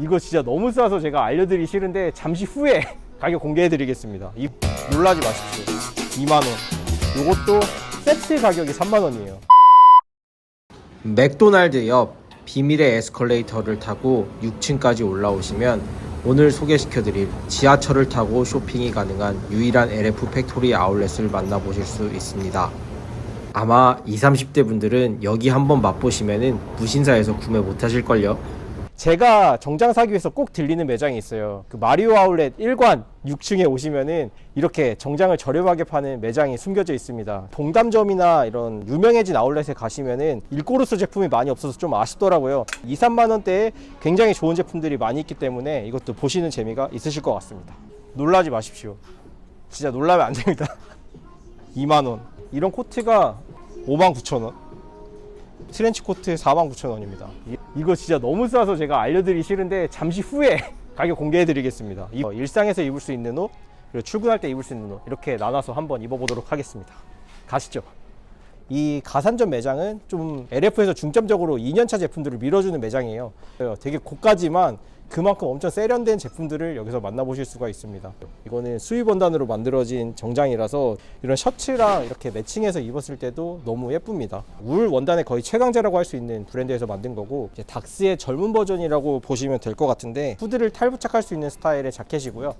이거 진짜 너무 싸서 제가 알려드리기 싫은데 잠시 후에 가격 공개해드리겠습니다. 이 놀라지 마십시오. 2만 원. 이것도 세트 가격이 3만 원이에요. 맥도날드 옆 비밀의 에스컬레이터를 타고 6층까지 올라오시면 오늘 소개시켜드릴 지하철을 타고 쇼핑이 가능한 유일한 LF 팩토리 아울렛을 만나보실 수 있습니다. 아마 20, 30대 분들은 여기 한번 맛보시면은 무신사에서 구매 못하실걸요. 제가 정장 사기 위해서 꼭 들리는 매장이 있어요. 그 마리오 아울렛 1관 6층에 오시면은 이렇게 정장을 저렴하게 파는 매장이 숨겨져 있습니다. 동담점이나 이런 유명해진 아울렛에 가시면은 일꼬르스 제품이 많이 없어서 좀 아쉽더라고요. 2, 3만 원대에 굉장히 좋은 제품들이 많이 있기 때문에 이것도 보시는 재미가 있으실 것 같습니다. 놀라지 마십시오. 진짜 놀라면 안 됩니다. 2만 원. 이런 코트가 5만 9천 원. 트렌치 코트 49,000원입니다. 이거 진짜 너무 싸서 제가 알려드리기 싫은데 잠시 후에 가격 공개해드리겠습니다. 이 일상에서 입을 수 있는 옷, 그리고 출근할 때 입을 수 있는 옷 이렇게 나눠서 한번 입어보도록 하겠습니다. 가시죠. 이 가산점 매장은 좀 LF에서 중점적으로 2년차 제품들을 밀어주는 매장이에요. 되게 고가지만 그만큼 엄청 세련된 제품들을 여기서 만나보실 수가 있습니다. 이거는 수입 원단으로 만들어진 정장이라서 이런 셔츠랑 이렇게 매칭해서 입었을 때도 너무 예쁩니다. 울 원단의 거의 최강자라고 할 수 있는 브랜드에서 만든 거고 닥스의 젊은 버전이라고 보시면 될 것 같은데 후드를 탈부착할 수 있는 스타일의 자켓이고요.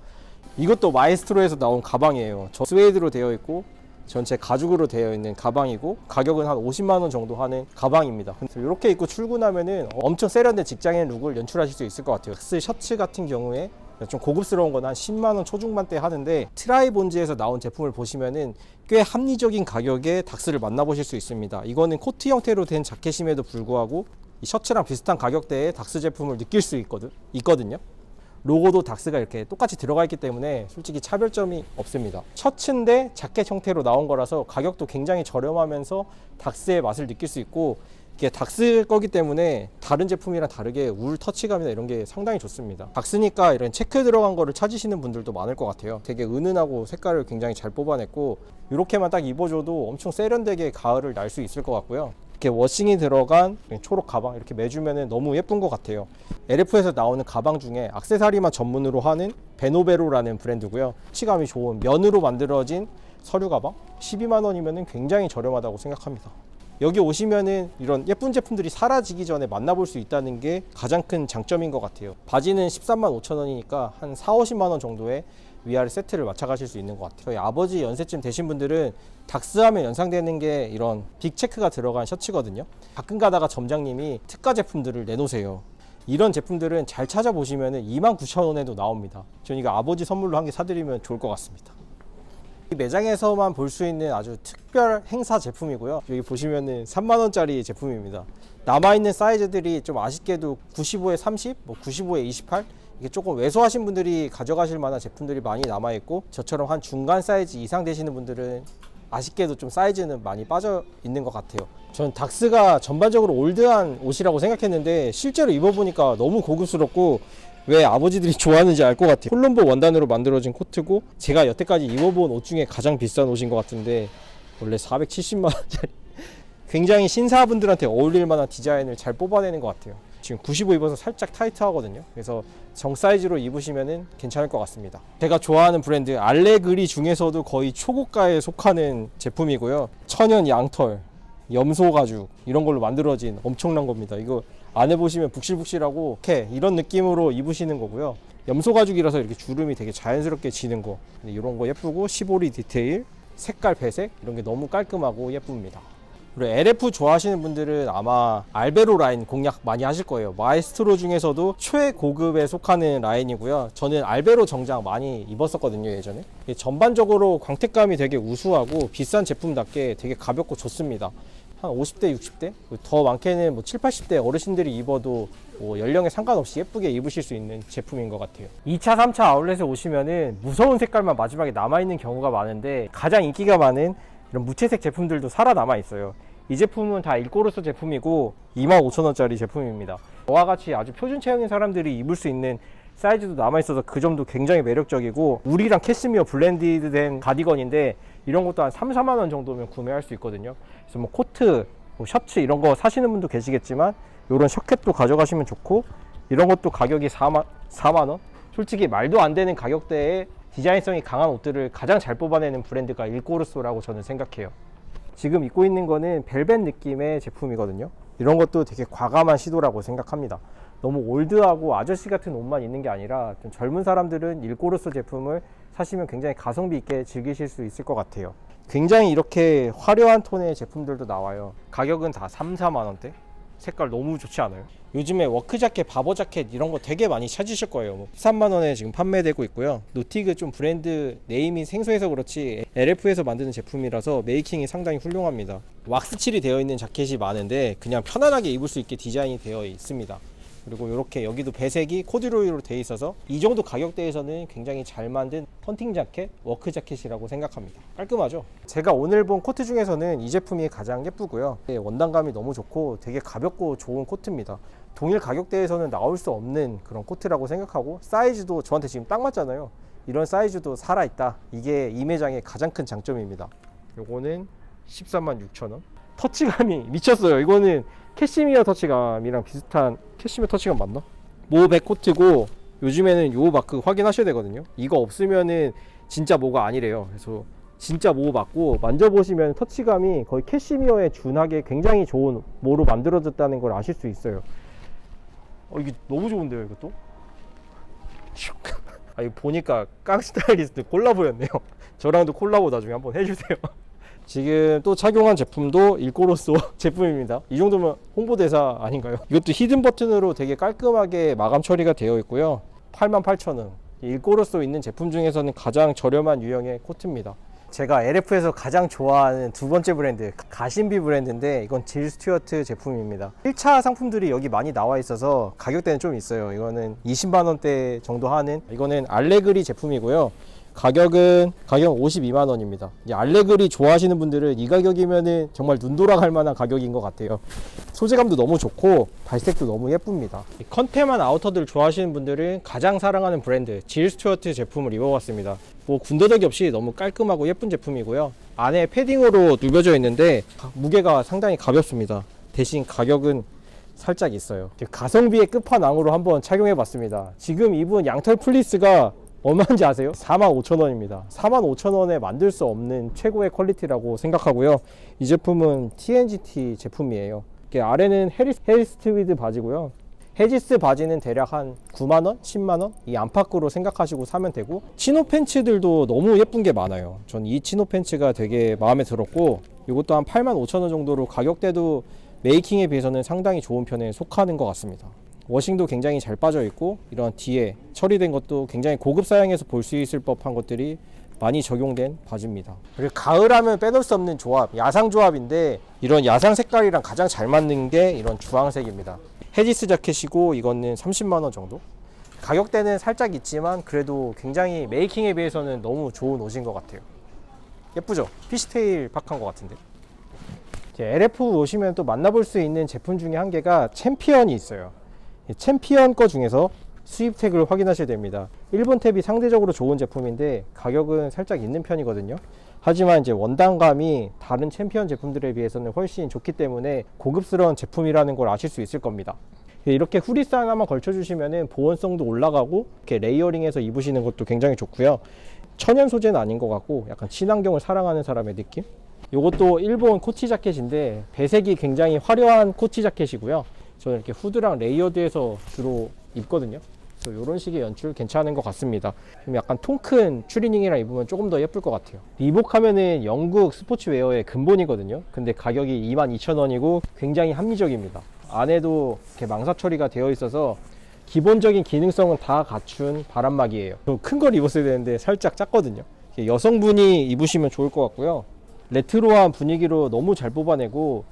이것도 마에스트로에서 나온 가방이에요. 저 스웨이드로 되어 있고 전체 가죽으로 되어 있는 가방이고 가격은 한 50만 원 정도 하는 가방입니다. 이렇게 입고 출근하면은 엄청 세련된 직장인 룩을 연출하실 수 있을 것 같아요. 스 셔츠 같은 경우에 좀 고급스러운 건 한 10만 원 초중반대 하는데 트라이 본즈에서 나온 제품을 보시면은 꽤 합리적인 가격에 닥스를 만나보실 수 있습니다. 이거는 코트 형태로 된 자켓임에도 불구하고 이 셔츠랑 비슷한 가격대에 닥스 제품을 느낄 수 있거든, 있거든요. 로고도 닥스가 이렇게 똑같이 들어가 있기 때문에 솔직히 차별점이 없습니다. 셔츠인데 자켓 형태로 나온 거라서 가격도 굉장히 저렴하면서 닥스의 맛을 느낄 수 있고 이게 닥스 거기 때문에 다른 제품이랑 다르게 울 터치감이나 이런 게 상당히 좋습니다. 닥스니까 이런 체크 들어간 거를 찾으시는 분들도 많을 것 같아요. 되게 은은하고 색깔을 굉장히 잘 뽑아냈고 이렇게만 딱 입어줘도 엄청 세련되게 가을을 날 수 있을 것 같고요. 이렇게 워싱이 들어간 초록 가방 이렇게 매주면 너무 예쁜 것 같아요. LF에서 나오는 가방 중에 악세사리만 전문으로 하는 베노베로라는 브랜드고요. 치감이 좋은 면으로 만들어진 서류 가방 12만 원이면 굉장히 저렴하다고 생각합니다. 여기 오시면은 이런 예쁜 제품들이 사라지기 전에 만나볼 수 있다는 게 가장 큰 장점인 것 같아요. 바지는 13만 5천 원이니까 한 4, 50만 원 정도의 위아래 세트를 맞춰가실 수 있는 것 같아요. 저희 아버지 연세쯤 되신 분들은 닥스하면 연상되는 게 이런 빅체크가 들어간 셔츠거든요. 가끔 가다가 점장님이 특가 제품들을 내놓으세요. 이런 제품들은 잘 찾아보시면 2만 9천 원에도 나옵니다. 전 이거 아버지 선물로 한 개 사드리면 좋을 것 같습니다. 이 매장에서만 볼 수 있는 아주 특별 행사 제품이고요. 여기 보시면은 3만 원짜리 제품입니다. 남아 있는 사이즈들이 좀 아쉽게도 95에 30, 뭐 95에 28 이게 조금 왜소하신 분들이 가져가실 만한 제품들이 많이 남아 있고 저처럼 한 중간 사이즈 이상 되시는 분들은 아쉽게도 좀 사이즈는 많이 빠져 있는 것 같아요. 전 닥스가 전반적으로 올드한 옷이라고 생각했는데 실제로 입어보니까 너무 고급스럽고 왜 아버지들이 좋아하는지 알 것 같아요. 콜롬보 원단으로 만들어진 코트고 제가 여태까지 입어본 옷 중에 가장 비싼 옷인 것 같은데 원래 470만 원짜리 굉장히 신사분들한테 어울릴 만한 디자인을 잘 뽑아내는 것 같아요. 지금 95 입어서 살짝 타이트하거든요. 그래서 정 사이즈로 입으시면 괜찮을 것 같습니다. 제가 좋아하는 브랜드 알레그리 중에서도 거의 초고가에 속하는 제품이고요. 천연 양털, 염소 가죽 이런 걸로 만들어진 엄청난 겁니다. 이거 안에 보시면 북실북실하고 이렇게 이런 느낌으로 입으시는 거고요. 염소 가죽이라서 이렇게 주름이 되게 자연스럽게 지는 거. 이런 거 예쁘고 시보리 디테일, 색깔 배색 이런 게 너무 깔끔하고 예쁩니다. 그리고 LF 좋아하시는 분들은 아마 알베로 라인 공략 많이 하실 거예요. 마에스트로 중에서도 최고급에 속하는 라인이고요. 저는 알베로 정장 많이 입었었거든요, 예전에. 전반적으로 광택감이 되게 우수하고 비싼 제품답게 되게 가볍고 좋습니다. 한 50대, 60대? 더 많게는 뭐 7, 80대 어르신들이 입어도 뭐 연령에 상관없이 예쁘게 입으실 수 있는 제품인 것 같아요. 2차, 3차 아울렛에 오시면은 무서운 색깔만 마지막에 남아있는 경우가 많은데 가장 인기가 많은 이런 무채색 제품들도 살아남아 있어요. 이 제품은 다 일꼬르소 제품이고 25,000원짜리 제품입니다. 저와 같이 아주 표준 체형인 사람들이 입을 수 있는 사이즈도 남아있어서 그 점도 굉장히 매력적이고 울이랑 캐시미어 블렌디드 된 가디건인데 이런 것도 한 3, 4만 원 정도면 구매할 수 있거든요. 그래서 뭐 코트, 뭐 셔츠 이런 거 사시는 분도 계시겠지만 이런 셔켓도 가져가시면 좋고 이런 것도 가격이 4만, 4만 원? 솔직히 말도 안 되는 가격대에 디자인성이 강한 옷들을 가장 잘 뽑아내는 브랜드가 일꼬르소라고 저는 생각해요. 지금 입고 있는 거는 벨벳 느낌의 제품이거든요. 이런 것도 되게 과감한 시도라고 생각합니다. 너무 올드하고 아저씨 같은 옷만 있는 게 아니라 좀 젊은 사람들은 일꼬르소 제품을 사시면 굉장히 가성비 있게 즐기실 수 있을 것 같아요. 굉장히 이렇게 화려한 톤의 제품들도 나와요. 가격은 다 3, 4만 원대. 색깔 너무 좋지 않아요? 요즘에 워크 자켓, 바버 자켓 이런 거 되게 많이 찾으실 거예요. 뭐 13만 원에 지금 판매되고 있고요. 노티그 좀 브랜드 네임이 생소해서 그렇지 LF에서 만드는 제품이라서 메이킹이 상당히 훌륭합니다. 왁스 칠이 되어 있는 자켓이 많은데 그냥 편안하게 입을 수 있게 디자인이 되어 있습니다. 그리고 이렇게 여기도 배색이 코듀로이로 되어 있어서 이 정도 가격대에서는 굉장히 잘 만든 헌팅 자켓, 워크 자켓이라고 생각합니다. 깔끔하죠? 제가 오늘 본 코트 중에서는 이 제품이 가장 예쁘고요. 네, 원단감이 너무 좋고 되게 가볍고 좋은 코트입니다. 동일 가격대에서는 나올 수 없는 그런 코트라고 생각하고 사이즈도 저한테 지금 딱 맞잖아요. 이런 사이즈도 살아있다. 이게 이 매장의 가장 큰 장점입니다. 요거는 13만 6천 원. 터치감이 미쳤어요. 이거는 캐시미어 터치감이랑 비슷한 캐시미어 터치감 맞나? 모백 코트고 요즘에는 요 마크 확인하셔야 되거든요. 이거 없으면은 진짜 모가 아니래요. 그래서 진짜 모 맞고 만져보시면 터치감이 거의 캐시미어에 준하게 굉장히 좋은 모로 만들어졌다는 걸 아실 수 있어요. 어 이게 너무 좋은데요, 이것도? 슉. 아 이거 보니까 깡 스타일리스트 콜라보였네요. 저랑도 콜라보 나중에 한번 해주세요. 지금 또 착용한 제품도 일꼬로소 제품입니다. 이 정도면 홍보대사 아닌가요? 이것도 히든 버튼으로 되게 깔끔하게 마감 처리가 되어 있고요. 88,000원. 일꼬로소 있는 제품 중에서는 가장 저렴한 유형의 코트입니다. 제가 LF에서 가장 좋아하는 두 번째 브랜드 가신비 브랜드인데 이건 질 스튜어트 제품입니다 1차 상품들이 여기 많이 나와 있어서 가격대는 좀 있어요 이거는 20만 원대 정도 하는 이거는 알레그리 제품이고요 가격은 가격 52만 원입니다. 이 알레그리 좋아하시는 분들은 이 가격이면은 정말 눈 돌아갈 만한 가격인 것 같아요. 소재감도 너무 좋고 발색도 너무 예쁩니다. 이 컨테만 아우터들 좋아하시는 분들은 가장 사랑하는 브랜드 질 스튜어트 제품을 입어봤습니다. 뭐 군더더기 없이 너무 깔끔하고 예쁜 제품이고요. 안에 패딩으로 누벼져 있는데 무게가 상당히 가볍습니다. 대신 가격은 살짝 있어요. 가성비의 끝판왕으로 한번 착용해 봤습니다. 지금 입은 양털 플리스가 얼마인지 아세요? 45,000원입니다. 45,000원에 만들 수 없는 최고의 퀄리티라고 생각하고요. 이 제품은 TNGT 제품이에요. 아래는 헤리스, 헤리스 트위드 바지고요. 헤지스 바지는 대략 한 9만원? 10만원? 이 안팎으로 생각하시고 사면 되고 치노 팬츠들도 너무 예쁜 게 많아요. 전 이 치노 팬츠가 되게 마음에 들었고 이것도 한 8만 5천원 정도로 가격대도 메이킹에 비해서는 상당히 좋은 편에 속하는 것 같습니다. 워싱도 굉장히 잘 빠져 있고 이런 뒤에 처리된 것도 굉장히 고급 사양에서 볼 수 있을 법한 것들이 많이 적용된 바지입니다. 그리고 가을하면 빼놓을 수 없는 조합, 야상 조합인데 이런 야상 색깔이랑 가장 잘 맞는 게 이런 주황색입니다. 헤지스 자켓이고 이거는 30만 원 정도. 가격대는 살짝 있지만 그래도 굉장히 메이킹에 비해서는 너무 좋은 옷인 것 같아요. 예쁘죠? 피시테일 팍한 것 같은데. 이제 LF 오시면 또 만나볼 수 있는 제품 중에 한 개가 챔피언이 있어요. 이 챔피언 거 중에서 수입 태그를 확인하셔야 됩니다. 일본 탭이 상대적으로 좋은 제품인데 가격은 살짝 있는 편이거든요. 하지만 이제 원단감이 다른 챔피언 제품들에 비해서는 훨씬 좋기 때문에 고급스러운 제품이라는 걸 아실 수 있을 겁니다. 이렇게 후리스 하나만 걸쳐주시면 보온성도 올라가고 이렇게 레이어링해서 입으시는 것도 굉장히 좋고요. 천연 소재는 아닌 것 같고 약간 친환경을 사랑하는 사람의 느낌? 이것도 일본 코치 자켓인데 배색이 굉장히 화려한 코치 자켓이고요. 저는 이렇게 후드랑 레이어드해서 주로 입거든요. 이런 식의 연출 괜찮은 것 같습니다. 좀 약간 통 큰 추리닝이랑 입으면 조금 더 예쁠 것 같아요. 리복 하면은 영국 스포츠웨어의 근본이거든요. 근데 가격이 22,000원이고 굉장히 합리적입니다. 안에도 이렇게 망사 처리가 되어 있어서 기본적인 기능성은 다 갖춘 바람막이에요. 큰 걸 입었어야 되는데 살짝 작거든요. 여성분이 입으시면 좋을 것 같고요. 레트로한 분위기로 너무 잘 뽑아내고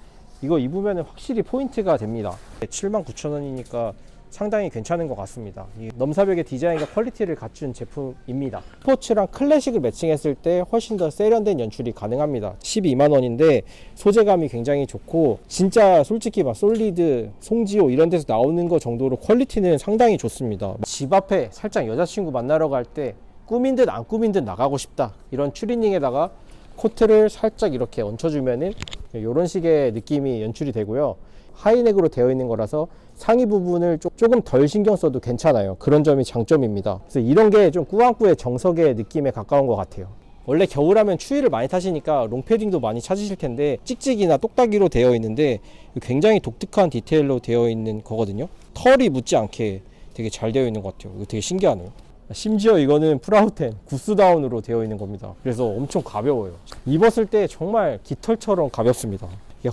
이거 입으면 확실히 포인트가 됩니다. 79,000원이니까 상당히 괜찮은 것 같습니다. 이 넘사벽의 디자인과 퀄리티를 갖춘 제품입니다. 스포츠랑 클래식을 매칭했을 때 훨씬 더 세련된 연출이 가능합니다. 12만원인데 소재감이 굉장히 좋고 진짜 솔직히 막 솔리드, 송지호 이런 데서 나오는 거 정도로 퀄리티는 상당히 좋습니다. 집 앞에 살짝 여자친구 만나러 갈 때 꾸민 듯 안 꾸민 듯 나가고 싶다. 이런 추리닝에다가 코트를 살짝 이렇게 얹혀주면은 이런 식의 느낌이 연출이 되고요. 하이넥으로 되어 있는 거라서 상의 부분을 조- 조금 덜 신경 써도 괜찮아요. 그런 점이 장점입니다. 그래서 이런 게 좀 꾸안꾸의 정석의 느낌에 가까운 것 같아요. 원래 겨울하면 추위를 많이 타시니까 롱패딩도 많이 찾으실 텐데 찍찍이나 똑딱이로 되어 있는데 굉장히 독특한 디테일로 되어 있는 거거든요. 털이 묻지 않게 되게 잘 되어 있는 것 같아요. 이거 되게 신기하네요. 심지어 이거는 프라우텐 구스다운으로 되어 있는 겁니다. 그래서 엄청 가벼워요. 입었을 때 정말 깃털처럼 가볍습니다.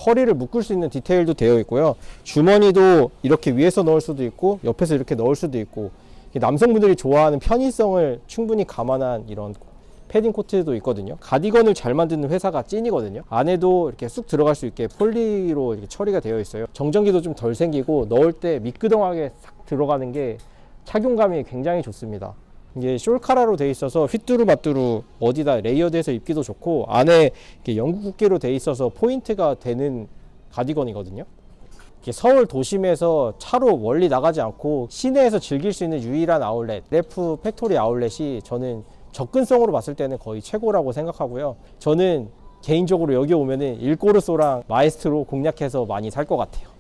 허리를 묶을 수 있는 디테일도 되어 있고요. 주머니도 이렇게 위에서 넣을 수도 있고 옆에서 이렇게 넣을 수도 있고 남성분들이 좋아하는 편의성을 충분히 감안한 이런 패딩 코트도 있거든요. 가디건을 잘 만드는 회사가 찐이거든요. 안에도 이렇게 쑥 들어갈 수 있게 폴리로 이렇게 처리가 되어 있어요. 정전기도 좀 덜 생기고 넣을 때 미끄덩하게 싹 들어가는 게 착용감이 굉장히 좋습니다. 이게 숄카라로 돼 있어서 휘뚜루마뚜루 어디다 레이어드해서 입기도 좋고 안에 영국 국기로 돼 있어서 포인트가 되는 가디건이거든요. 서울 도심에서 차로 멀리 나가지 않고 시내에서 즐길 수 있는 유일한 아울렛 레프 팩토리 아울렛이 저는 접근성으로 봤을 때는 거의 최고라고 생각하고요. 저는 개인적으로 여기 오면은 일꼬르소랑 마에스트로 공략해서 많이 살 것 같아요.